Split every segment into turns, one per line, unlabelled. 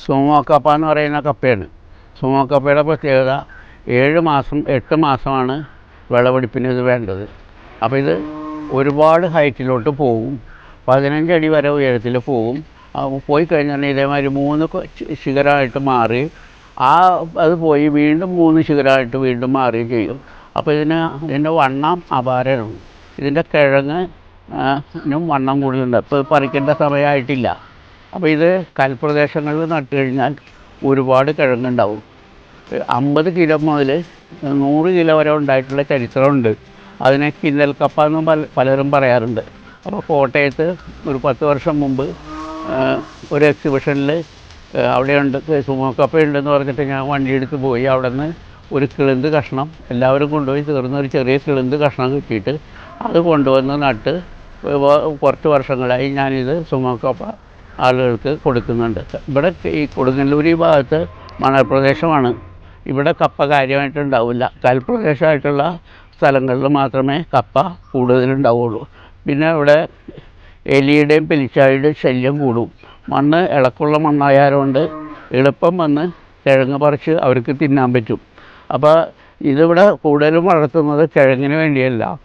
Sumo കപ്പ എന്ന് പറയുന്ന കപ്പയാണ്. സുമോ കപ്പയുടെ പ്രത്യേകത ഏഴ് മാസം എട്ട് മാസമാണ് വിളവെടുപ്പിന് ഇത് വേണ്ടത്. അപ്പോൾ ഇത് ഒരുപാട് ഹൈറ്റിലോട്ട് പോകും പതിനഞ്ചടി വരെ ഉയരത്തിൽ പോകും പോയി കഴിഞ്ഞാൽ ഇതേമാതിരി മൂന്ന് ശിഖരമായിട്ട് മാറി ആ അത് പോയി വീണ്ടും മൂന്ന് ശിഖരമായിട്ട് വീണ്ടും മാറുകയും ചെയ്യും. അപ്പോൾ ഇതിന് ഇതിന്റെ വണ്ണം അപാരമാണ്. ഇതിന്റെ കിഴങ്ങ് വണ്ണം കൂടുതലുണ്ട്. ഇപ്പോൾ പറിക്കേണ്ട സമയമായിട്ടില്ല. അപ്പോൾ ഇത് കൽപ്രദേശങ്ങളിൽ നട്ടു കഴിഞ്ഞാൽ ഒരുപാട് കിഴങ്ങുണ്ടാവും. അമ്പത് കിലോ മുതൽ നൂറ് കിലോ വരെ ഉണ്ടായിട്ടുള്ള ചരിത്രമുണ്ട്. അതിനെ കിന്നൽ കപ്പ എന്നും പല പലരും പറയാറുണ്ട്. അപ്പോൾ കോട്ടയത്ത് ഒരു പത്ത് വർഷം മുമ്പ് ഒരു എക്സിബിഷനിൽ അവിടെയുണ്ട് കപ്പ ഉണ്ടെന്ന് പറഞ്ഞിട്ട് ഞാൻ വണ്ടിയെടുത്ത് പോയി. അവിടെ നിന്ന് ഒരു കിളിന്ത് കഷ്ണം എല്ലാവരും കൊണ്ടുപോയി തീർന്ന ഒരു ചെറിയ കിളിന്ത് കഷ്ണം കിട്ടിയിട്ട് അത് കൊണ്ടുവന്ന് നട്ട് കുറച്ച് വർഷങ്ങളായി ഞാനിത് സുമോ കപ്പ ആളുകൾക്ക് കൊടുക്കുന്നുണ്ട്. ഇവിടെ ഈ കൊടുങ്ങല്ലൂരി ഭാഗത്ത് മണൽപ്രദേശമാണ്. ഇവിടെ കപ്പ കാര്യമായിട്ടുണ്ടാവില്ല. കൽപ്രദേശമായിട്ടുള്ള സ്ഥലങ്ങളിൽ മാത്രമേ കപ്പ കൂടുതലുണ്ടാവുള്ളൂ. പിന്നെ ഇവിടെ എലിയുടെയും പെലിച്ചാഴിയുടെയും ശല്യം കൂടും. മണ്ണ് ഇളക്കുള്ള മണ്ണായതുകൊണ്ട് എളുപ്പം വന്ന് കിഴങ്ങ് പറിച്ച് അവർക്ക് തിന്നാൻ പറ്റും. അപ്പോൾ ഇതിവിടെ കൂടുതലും വളർത്തുന്നത് കിഴങ്ങിന് വേണ്ടിയല്ല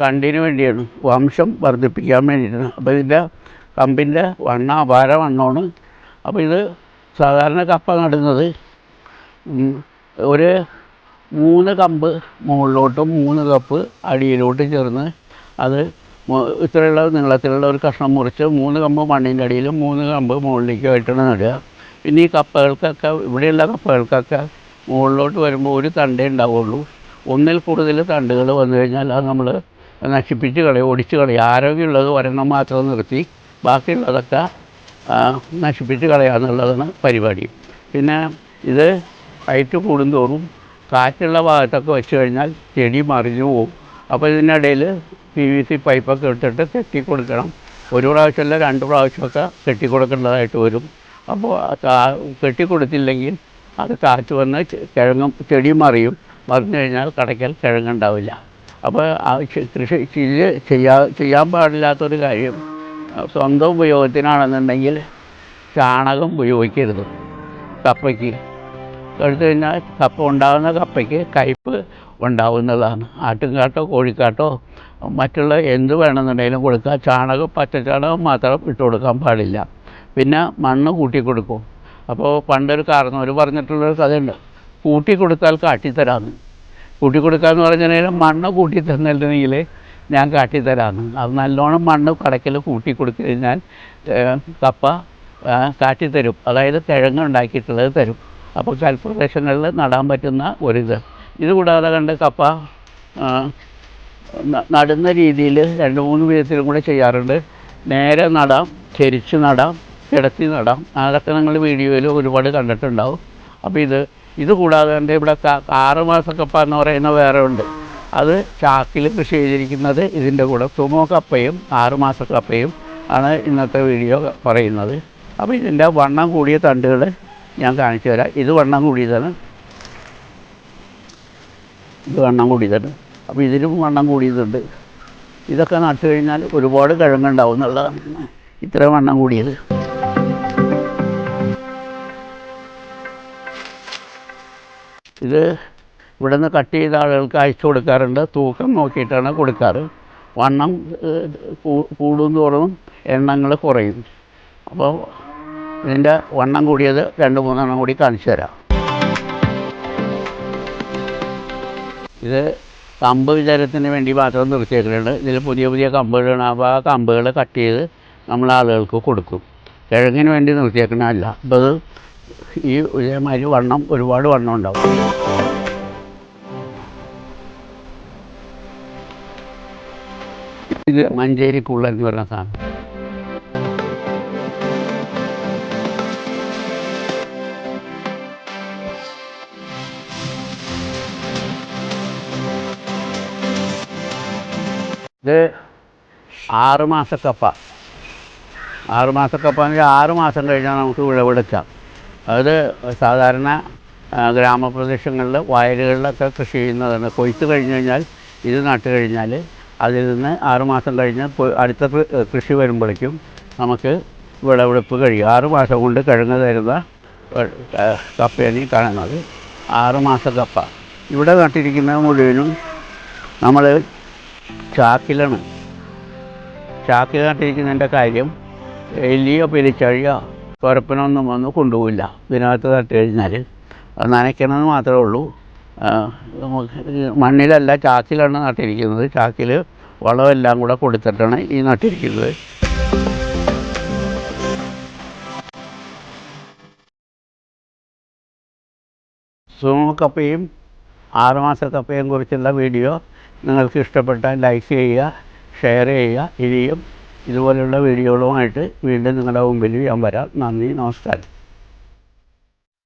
തണ്ടിന് വേണ്ടിയാണ്. വംശം വർദ്ധിപ്പിക്കാൻ വേണ്ടിയിട്ടാണ്. അപ്പോൾ ഇതിന്റെ കമ്പിന്റെ വണ്ണ അപാര വണ്ണമാണ്. അപ്പോൾ ഇത് സാധാരണ കപ്പ നടുന്നത്. ഒരു മൂന്ന് കമ്പ് മുകളിലോട്ടും മൂന്ന് കപ്പ് അടിയിലോട്ടും ചേർന്ന് അത് ഇത്രയുള്ള നീളത്തിലുള്ള ഒരു കഷ്ണം മുറിച്ച് മൂന്ന് കമ്പ് മണ്ണിന്റെ അടിയിലും മൂന്ന് കമ്പ് മുകളിലേക്കുമായിട്ടാണ് നടുക. പിന്നെ ഈ കപ്പകൾക്കൊക്കെ ഇവിടെയുള്ള കപ്പകൾക്കൊക്കെ മുകളിലോട്ട് വരുമ്പോൾ ഒരു തണ്ടേ ഉണ്ടാവുള്ളൂ. ഒന്നിൽ കൂടുതൽ തണ്ടുകൾ വന്നു കഴിഞ്ഞാൽ അത് നമ്മൾ നശിപ്പിച്ച് കളയും ഒടിച്ച് കളയും. ആരോഗ്യമുള്ളത് ഒരെണ്ണം മാത്രം നിർത്തി ബാക്കിയുള്ളതൊക്കെ നശിപ്പിച്ച് നശിപ്പിച്ച് കളയാന്നുള്ളതാണ് പരിപാടി. പിന്നെ ഇത് ഹൈറ്റ് കൂടുന്തോറും കാറ്റുള്ള ഭാഗത്തൊക്കെ വെച്ച് കഴിഞ്ഞാൽ ചെടി മറിഞ്ഞു പോകും അപ്പോൾ ഇതിനിടയിൽ പി വി സി പൈപ്പൊക്കെ എടുത്തിട്ട് കെട്ടി കൊടുക്കണം ഒരു പ്രാവശ്യമല്ല രണ്ട് പ്രാവശ്യമൊക്കെ കെട്ടി കൊടുക്കേണ്ടതായിട്ട് വരും. അപ്പോൾ കെട്ടി കൊടുത്തില്ലെങ്കിൽ അത് കാറ്റ് വന്ന് കിഴങ്ങും ചെടി മറിയും. മറിഞ്ഞു കഴിഞ്ഞാൽ കടയ്ക്കൽ കിഴങ്ങുണ്ടാവില്ല. അപ്പോൾ കൃഷി ചെയ്യ ചെയ്യാ ചെയ്യാൻ പാടില്ലാത്തൊരു കാര്യം സ്വന്തം ഉപയോഗത്തിനാണെന്നുണ്ടെങ്കിൽ ചാണകം ഉപയോഗിക്കരുത്. കപ്പയ്ക്ക്. എടുത്തു കഴിഞ്ഞാൽ കപ്പ ഉണ്ടാകുന്ന കപ്പയ്ക്ക് കയ്പ്പ് ഉണ്ടാവുന്നതാണ്. ആട്ടുംകാട്ടോ കോഴിക്കാട്ടോ മറ്റുള്ള എന്ത് വേണമെന്നുണ്ടെങ്കിലും കൊടുക്കുക. ചാണകം പച്ചച്ചാണകം മാത്രം ഇട്ട് കൊടുക്കാൻ പാടില്ല. പിന്നെ മണ്ണ് കൂട്ടി കൊടുക്കും. അപ്പോൾ പണ്ടൊരു കാരണവർ പറഞ്ഞിട്ടുള്ളൊരു കഥയുണ്ട്. കൂട്ടി കൊടുത്താൽ കാട്ടിത്തരാമെന്ന് കൂട്ടി കൊടുക്കാന്ന് പറഞ്ഞാൽ മണ്ണ് കൂട്ടി തന്നിട്ടുണ്ടെങ്കിൽ ഞാൻ കാട്ടിത്തരാമെന്ന് അത് നല്ലോണം മണ്ണ് കടയ്ക്കൽ കൂട്ടി കൊടുത്തു കഴിഞ്ഞാൽ കപ്പ കാട്ടിത്തരും. അതായത് കിഴങ്ങ് ഉണ്ടാക്കിയിട്ടുള്ളത് തരും. അപ്പോൾ കൽപ്രദേശങ്ങളിൽ നടാൻ പറ്റുന്ന ഒരിത്. ഇത് കൂടാതെ കണ്ട് കപ്പ നടുന്ന രീതിയിൽ രണ്ട് മൂന്ന് വിധത്തിലും കൂടെ ചെയ്യാറുണ്ട്. നേരെ നടാം ചെരിച്ച് നടാം കിടത്തി നടാം. അതൊക്കെ നിങ്ങൾ വീഡിയോയിൽ ഒരുപാട് കണ്ടിട്ടുണ്ടാവും. അപ്പോൾ ഇത് ഇത് കൂടാതെ കണ്ട് ഇവിടെ ആറ് മാസ കപ്പ എന്ന് പറയുന്ന വേറെ ഉണ്ട്. അത് ചാക്കിൽ കൃഷി ചെയ്തിരിക്കുന്നത് ഇതിന്റെ കൂടെ. സുമോ കപ്പയും ആറുമാസ കപ്പയും ആണ് ഇന്നത്തെ വീഡിയോ പറയുന്നത്. അപ്പോൾ ഇതിന്റെ വണ്ണം കൂടിയ തണ്ടുകൾ ഞാൻ കാണിച്ചു തരാം. ഇത് വണ്ണം കൂടിയതാണ്. ഇത് വണ്ണം കൂടിയതാണ്. അപ്പോൾ ഇതിലും വണ്ണം കൂടിയതുണ്ട്. ഇതൊക്കെ നട്ടു കഴിഞ്ഞാൽ ഒരുപാട് കിഴങ്ങുണ്ടാവും എന്നുള്ളതാണ് ഇത്ര വണ്ണം കൂടിയത്. ഇത് ഇവിടെ നിന്ന് കട്ട് ചെയ്ത ആളുകൾക്ക് അയച്ചു കൊടുക്കാറുണ്ട്. തൂക്കം നോക്കിയിട്ടാണ് കൊടുക്കാറ്. വണ്ണം കൂടുന്തോറും എണ്ണങ്ങൾ കുറയും. അപ്പോൾ ഇതിന്റെ വണ്ണം കൂടിയത് രണ്ട് മൂന്നെണ്ണം കൂടി കാണിച്ചു തരാം. ഇത് കമ്പ് വിതരണത്തിന് വേണ്ടി മാത്രം നിർത്തിയേക്കുന്നുണ്ട് ഇതിൽ പുതിയ പുതിയ കമ്പുകളാണ്. അപ്പോൾ ആ കമ്പുകൾ കട്ട് ചെയ്ത് നമ്മൾ ആളുകൾക്ക് കൊടുക്കും. കിഴങ്ങിന് വേണ്ടി നിർത്തിയേക്കുന്നതല്ല അപ്പോൾ അത് ഈ ഇതേമാതിരി വണ്ണം ഒരുപാട് വണ്ണം ഉണ്ടാവും. ഇത് മഞ്ചേരി കുള്ളൻ എന്ന് പറഞ്ഞ സാധനം. ഇത് ആറുമാസ കപ്പ. ആറുമാസ കപ്പ എന്ന് വെച്ചാൽ മാസം കഴിഞ്ഞാൽ നമുക്ക് വിളവെടുക്കാം അത് സാധാരണ ഗ്രാമപ്രദേശങ്ങളിൽ വയലുകളിലൊക്കെ കൃഷി ചെയ്യുന്നതാണ്. കൊയ്ത്ത് കഴിഞ്ഞ് കഴിഞ്ഞാൽ ഇത് നട്ട് കഴിഞ്ഞാൽ അതിൽ നിന്ന് ആറുമാസം കഴിഞ്ഞ് അടുത്ത കൃഷി വരുമ്പോഴേക്കും നമുക്ക് വിളവെടുപ്പ് കഴിയും. ആറുമാസം കൊണ്ട് കിഴങ്ങ് തരുന്ന കപ്പയാണ് ഈ കാണുന്നത്. ആറുമാസ കപ്പ. ഇവിടെ നട്ടിരിക്കുന്ന മുഴുവനും നമ്മൾ ചാക്കിലാണ്. ചാക്കിൽ നട്ടിരിക്കുന്നതിന്റെ കാര്യം എലിയോ പെരിച്ചഴിയോ കുരപ്പനൊന്നും വന്ന് കൊണ്ടുപോയില്ല ഇതിനകത്ത് നട്ട് കഴിഞ്ഞാൽ അത് നനയ്ക്കണമെന്ന് മാത്രമേ ഉള്ളൂ. മണ്ണിലല്ല ചാക്കിലാണ് നട്ടിരിക്കുന്നത്. ചാക്കിൽ വളമെല്ലാം കൂടെ കൊടുത്തിട്ടാണ് ഈ നട്ടിരിക്കുന്നത്. സുമോ കപ്പയും ആറുമാസ കപ്പയും കുറിച്ചുള്ള വീഡിയോ നിങ്ങൾക്ക് ഇഷ്ടപ്പെട്ടാൽ ലൈക്ക് ചെയ്യുക ഷെയർ ചെയ്യുക. ഇനിയും ഇതുപോലെയുള്ള വീഡിയോകളുമായിട്ട് വീണ്ടും നിങ്ങളുടെ മുമ്പിൽ ഞാൻ വരാം. നന്ദി നമസ്കാരം.